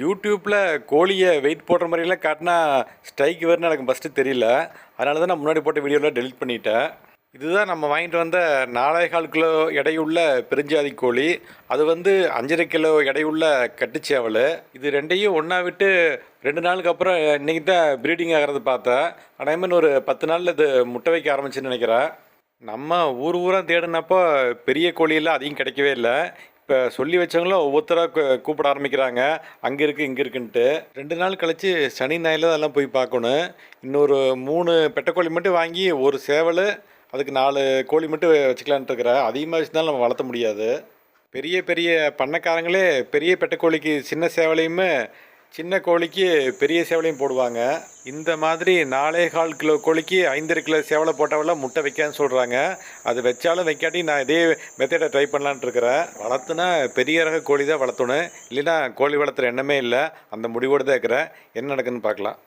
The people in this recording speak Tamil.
யூடியூப்பில் கோழியை வெயிட் போடுற மாதிரிலாம் காட்டினா ஸ்ட்ரைக் வரும்னு எனக்கு ஃபஸ்ட்டு தெரியல. அதனால தான் நான் முன்னாடி போட்ட வீடியோவில் டெலிட் பண்ணிட்டேன். இதுதான் நம்ம வாங்கிட்டு வந்த நாலே கால் கிலோ எடையுள்ள பெருஞ்சாதி கோழி. அது வந்து அஞ்சரை கிலோ எடையுள்ள கட்டுச்சேவல் இது ரெண்டையும் ஒன்றா விட்டு ரெண்டு நாளுக்கு அப்புறம் இன்றைக்கி தான் ப்ரீடிங் ஆகிறது பார்த்தேன். ஆனால் ஒரு பத்து நாளில் இது முட்டை வைக்க ஆரம்பிச்சுன்னு நினைக்கிறேன். நம்ம ஊர் ஊராக தேடினப்போ பெரிய கோழியெல்லாம் அதிகம் கிடைக்கவே இல்லை. இப்போ சொல்லி வச்சவங்களும் ஒவ்வொருத்தராக கூப்பிட ஆரம்பிக்கிறாங்க. அங்கே இருக்குது இங்கே இருக்குன்ட்டு. ரெண்டு நாள் கழித்து சனி ஞாயிறு அதெல்லாம் போய் பார்க்கணும். இன்னொரு மூணு பெட்டைக்கோழி மட்டும் வாங்கி ஒரு சேவல் அதுக்கு நாலு கோழி மட்டும் வச்சுக்கலான்ட்டு இருக்கிற அதிகமாக வச்சுருந்தாலும் நம்ம வளர்த்த முடியாது. பெரிய பெரிய பண்ணைக்காரங்களே பெரிய பெட்டைக்கோழிக்கு சின்ன சேவலையுமே சின்ன கோழிக்கு பெரிய சேவலையும் போடுவாங்க. இந்த மாதிரி நாலே கால் கிலோ கோழிக்கு ஐந்தரை கிலோ சேவலை போட்டவெல்லாம் முட்டை வைக்கான்னு சொல்கிறாங்க அது வச்சாலும் வைக்காட்டி நான் இதே மெத்தடை ட்ரை பண்ணலான் இருக்கிறேன். வளர்த்துனா பெரிய ரக கோழி தான் வளர்த்தணும். இல்லைன்னா கோழி வளர்த்துற எண்ணமே இல்லை. அந்த முடிவோடு தான் இருக்கிறேன். என்ன நடக்குதுன்னு பார்க்கலாம்.